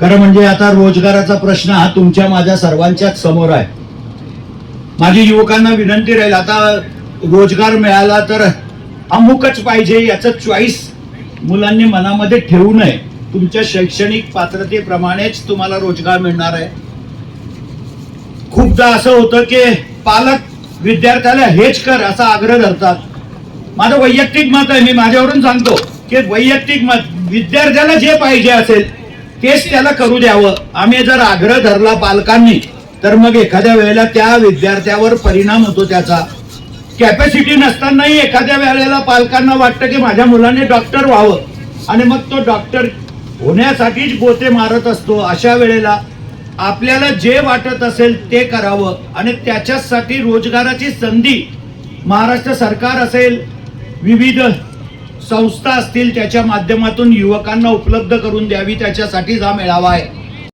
खरं म्हणजे आता रोजगाराचा प्रश्न हा तुमच्या माझ्या सर्वांच्याच समोर आहे. माझी युवकांना विनंती राहील आता रोजगार मिळाला तर अमुकच पाहिजे याचं चॉईस मुलांनी मनामध्ये ठेवू नये. तुमच्या शैक्षणिक पात्रतेप्रमाणेच तुम्हाला रोजगार मिळणार आहे. खूपदा असं होतं की पालक विद्यार्थ्याला हेच कर असा आग्रह धरतात. माझं वैयक्तिक मत आहे मी माझ्यावरून सांगतो की वैयक्तिक मत विद्यार्थ्याला जे पाहिजे असेल तेच त्याला करू द्यावं. आम्ही जर आग्रह धरला पालकांनी तर मग एखाद्या वेळेला त्या विद्यार्थ्यावर परिणाम होतो त्याचा. कॅपॅसिटी नसतानाही एखाद्या वेळेला पालकांना वाटतं की माझ्या मुलाने डॉक्टर व्हावं. आणि मग तो डॉक्टर होण्यासाठीच गोते मारत असतो. अशा वेळेला आपल्याला जे वाटत असेल ते करावं. आणि त्याच्यासाठी रोजगाराची संधी महाराष्ट्र सरकार असेल. विविध संस्था असतील त्याच्या माध्यमातून युवकांना उपलब्ध करून द्यावी त्याच्यासाठीच हा मेळावा आहे.